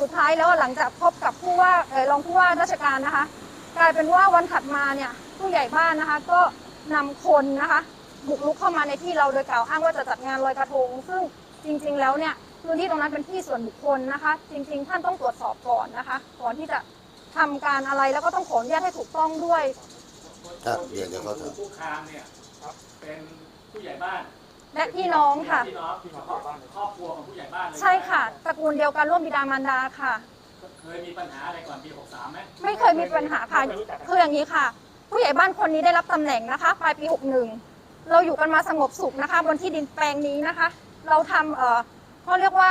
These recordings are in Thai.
สุดท้ายแล้วหลังจากพบกับผู้ว่าเออรองผู้ว่าราชการนะคะ กลายเป็นว่าวันถัดมาเนี่ยผู้ใหญ่บ้านนะคะ ก็นำคนนะคะบุกรุกเข้ามาในที่เราโดยกล่าวอ้างว่าจะจัดงานลอยกระทง ซึ่งจริงๆแล้วเนี่ยพื้นที่ตรงนั้นเป็นที่ส่วนบุคคลนะคะ จริง ๆ ท่านต้องตรวจสอบก่อนนะคะ ก่อนที่จะทำการอะไรแล้วก็ต้องขออนุญาตให้ถูกต้องด้วยครับเดี๋ยวเดี๋ยวเขาถามผู้คามเนี่ยเป็นผู้ใหญ่บ้าน และพี่น้องค่ะพี่น้องครอบครัวของผู้ใหญ่บ้านเลยใช่ค่ะ ตระกูลเดียวกันร่วมบิดามารดาค่ะ เคยมีปัญหาอะไรก่อนปี 63ไหมไม่เคยมีปัญหาค่ะคืออย่างนี้ค่ะ ผู้ใหญ่บ้านคนนี้ได้รับตำแหน่งนะคะปลายปี 61 เราอยู่กันมาสงบสุขนะคะ บนที่ดินแปลงนี้นะคะ เราทำเอ่อเขาเรียกว่า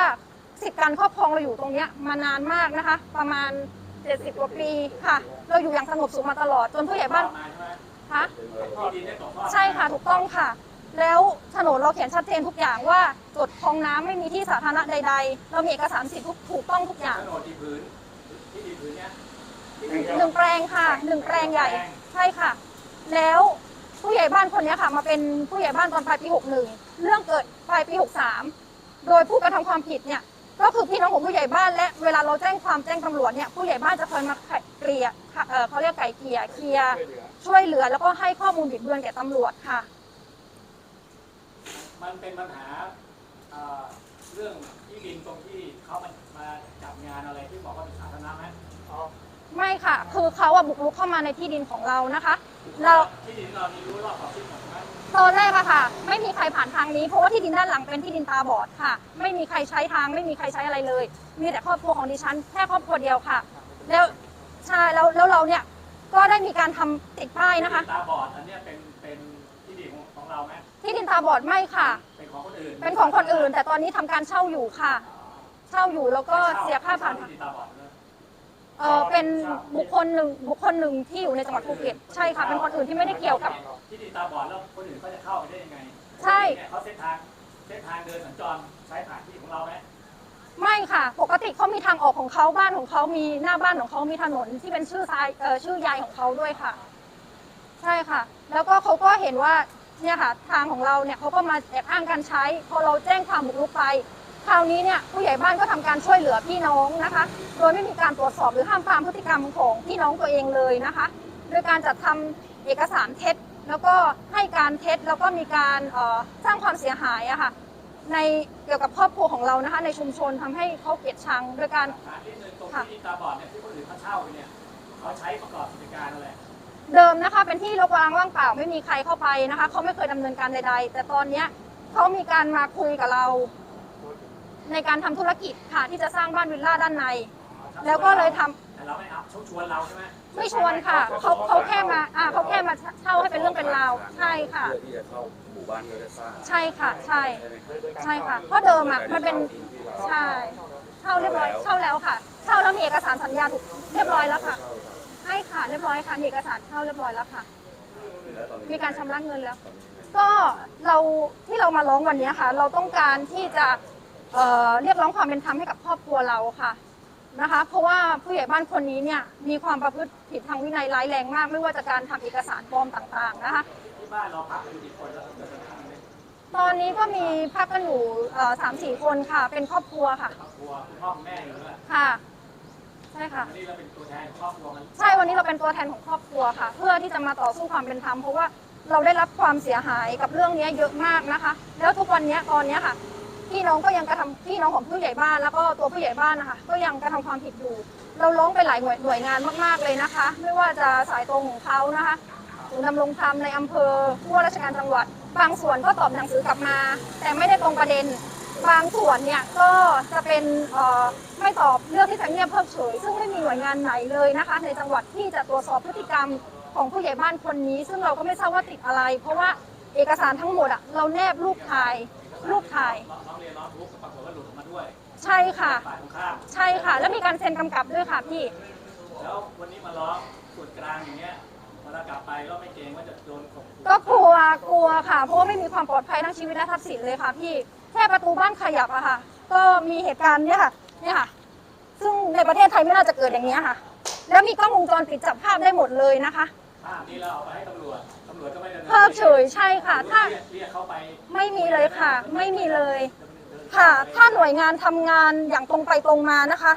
สิทธิการครอบครองเราอยู่ตรงเนี้ยมานานมากนะคะ ประมาณ 70กว่าปีค่ะ เราอยู่อย่างสงบสุขมาตลอดจนผู้ใหญ่บ้านมาใช่ไหมคะที่ดินได้ตกทอดใช่ค่ะถูกต้องค่ะ แล้วโฉนดเราเขียนชัดเจนทุกอย่างว่าจดคลองน้ำไม่มีที่สาธารณะใด ๆ เรามีเอกสารสิทธิ์ทุกถูกต้องทุกอย่าง โฉนดที่พื้น ที่ดินพื้นเนี้ยหนึ่งแปลงค่ะหนึ่งแปลงใหญ่ใช่ค่ะ แล้วผู้ใหญ่บ้านคนนี้ค่ะ มาเป็นผู้ใหญ่บ้านตอนปลายปี 61 เรื่องเกิดปลายปี 63 โดยผู้กระทำความผิดเนี่ยก็คือพี่น้องของผู้ใหญ่บ้านและเวลาเราแจ้งความแจ้งตำรวจเนี่ยผู้ใหญ่บ้านจะคอยมาไกล่เกลี่ยค่ะเอ่อเขาเรียกไก่เกลี่ยเคลียร์ช่วยเหลือแล้วก็ให้ข้อมูลบิดเบือนแก่ตำรวจค่ะ มันเป็นปัญหาเอ่อเรื่องที่ดินตรงที่เขามามาจัดงานอะไรที่บอกว่าเป็นสาธารณะไหมไม่ค่ะ คือเขาอะบุกรุกเข้ามาในที่ดินของเรานะคะ เราที่ดินเรามีรู้รอบขอบชิดหมดใช่ไหมตอนแรกอะค่ะ ไม่มีใครผ่านทางนี้เพราะว่าที่ดินด้านหลังเป็นที่ดินตาบอดค่ะ ไม่มีใครใช้ทาง ไม่มีใครใช้อะไรเลย มีแต่ครอบครัวของดิฉันแค่ครอบครัวเดียวค่ะ แล้วใช่แล้วแล้วเราเนี่ยก็ได้มีการทำติดป้ายนะคะตาบอดอันเนี้ยเป็นเป็นที่ดินของของเราไหมที่ดิน ตาบอดไม่ค่ะ เป็นของคนอื่นเป็นของคนอื่น แต่ตอนนี้ทำการเช่าอยู่ค่ะ เช่าอยู่แล้วก็เสียค่าผ่านที่ดินตาบอดเลยเออเป็นบุคคลหนึ่งบุคคลหนึ่งที่อยู่ในจังหวัดภูเก็ตใช่ค่ะ เป็นคนอื่นที่ไม่ได้เกี่ยวกับ ที่ดินตาบอดแล้วคนอื่นเขาจะเข้าไปได้ยังไงใช่ เนี่ยเขาเส้นทางเส้นทางเดินสัญจรใช้ผ่านที่ของเราไหมไม่ค่ะ ปกติเขามีทางออกของเขาบ้านของเขามีหน้าบ้านของเขามีถนนที่เป็นชื่อทรายเอ่อชื่อยายของเขาด้วยค่ะ ใช่ค่ะ แล้วก็เขาก็เห็นว่า เนี่ยค่ะทางของเราเนี่ยเขาก็มาแอบอ้างการใช้ พอเราแจ้งความบุกรุกไป คราวนี้เนี่ยผู้ใหญ่บ้านก็ทำการช่วยเหลือพี่น้องนะคะ โดยไม่มีการตรวจสอบหรือห้ามปรามพฤติกรรมของพี่น้องตัวเองเลยนะคะ โดยการจัดทำเอกสารเท็จ แล้วก็ให้การเท็จแล้วก็มีการสร้างความเสียหายอะค่ะในเกี่ยวกับครอบครัวของเรานะคะ ในชุมชนทำให้เขาเกลียดชังโดยการที่ตรงที่ตาบอดเนี่ยที่คนอื่นเขาเช่าไปเนี่ยเขาใช้ประกอบกิจการอะไร เดิมนะคะเป็นที่รกร้างว่างเปล่าไม่มีใครเข้าไปนะคะเขาไม่เคยดำเนินการใด ๆ แต่ตอนเนี้ยเขามีการมาคุยกับเรา ในการทำธุรกิจค่ะที่จะสร้างบ้านวิลล่าด้านใน แล้วก็เลยทำ แต่เราไม่เอาชวนเราใช่ไหมไม่ชวนค่ะเขาเขาแค่มาอ่าเขาแค่มาเช่าให้เป็นเรื่องเป็นราวใช่ค่ะ เพื่อที่จะเข้าหมู่บ้านก็ได้สร้างใช่ค่ะ ใช่ ใช่ไหมครับใช่ค่ะเพราะเดิมอะมันเป็นใช่เช่าเรียบร้อยเช่าแล้วค่ะเช่าแล้วมีเอกสารสัญญาถูกเรียบร้อยแล้วค่ะใช่ ค่ะเรียบร้อยค่ะมีเอกสารเช่าเรียบร้อยแล้วค่ะแล้วตอนนี้มีการชำระเงินแล้ว ก็เราที่เรามาร้องวันนี้ค่ะ เราต้องการที่จะเอ่อเรียกร้องความเป็นธรรมให้กับครอบครัวเราค่ะนะคะ เพราะว่าผู้ใหญ่บ้านคนนี้เนี่ยมีความประพฤติผิดทางวินัยร้ายแรงมาก ไม่ว่าจะการทำเอกสารปลอมต่างๆนะคะ ที่บ้านเราพักอยู่กี่คนแล้วเกิดปัญหาไหมตอนนี้ก็มีพักกันอยู่สามสี่คนค่ะ เป็นครอบครัวค่ะ ครอบครัวคุณพ่อคุณแม่อยู่ด้วยค่ะใช่ค่ะวันนี้เราเป็นตัวแทนครอบครัวมันใช่วันนี้เราเป็นตัวแทนของครอบครัวค่ะ เพื่อที่จะมาต่อสู้ความเป็นธรรมเพราะว่าเราได้รับความเสียหายกับเรื่องนี้เยอะมากนะคะ แล้วทุกวันนี้ตอนนี้ค่ะพี่น้องก็ยังกระทำพี่น้องของผู้ใหญ่บ้านแล้วก็ตัวผู้ใหญ่บ้านนะคะก็ยังกระทำความผิดอยู่ เราร้องไปหลายหน่วยหน่วยงานมากๆเลยนะคะ ไม่ว่าจะสายตรงของเขานะคะศูนย์ดำรงธรรมในอำเภอผู้ว่าราชการจังหวัด บางส่วนก็ตอบหนังสือกลับมา แต่ไม่ได้ตรงประเด็น บางส่วนเนี่ยก็จะเป็นไม่ตอบเลือกที่จะเงียบเพิกเฉย ซึ่งไม่มีหน่วยงานไหนเลยนะคะ ในจังหวัดที่จะตรวจสอบพฤติกรรมของผู้ใหญ่บ้านคนนี้ ซึ่งเราก็ไม่ทราบว่าติดอะไร เพราะว่าเอกสารทั้งหมดอะเราแนบรูปถ่ายรูปถ่ายน้องเรียนร้องทุกข์ปรายใช่ค่ะ ใช่ค่ะ แล้วมีการเซ็นกำกับด้วยค่ะพี่ แล้ววันนี้มาร้อส่วนกลางอย่างเงี้ย วลากลับไปก็ไม่เกรงว่าจะโดนข่มขู่ก็กลัวกลัวค่ะ เพราะว่าไม่มีความปลอดภัยทั้งชีวิตและทรัพย์สินเลยค่ะพี่แค่ประตูบ้านขยับอะค่ะ ก็มีเหตุการณ์เนี่ยค่ะเนี่ยค่ะ ซึ่งในประเทศไทยไม่น่าจะเกิดอย่างนี้ยค่ะ แล้วมีกล้องวงจรปิดจับภาพได้หมดเลยนะคะภาพนี้เราเอาไปให้ตำรวจตำรวจก็ไม่ดำเนินเพิกเฉยใช่ค่ะ ถ้าเรียกเรียกเขาไปไม่มีเลยค่ะ ไม่มีเลยค่ะ ถ้าหน่วยงานทำงานอย่างตรงไปตรงมานะคะ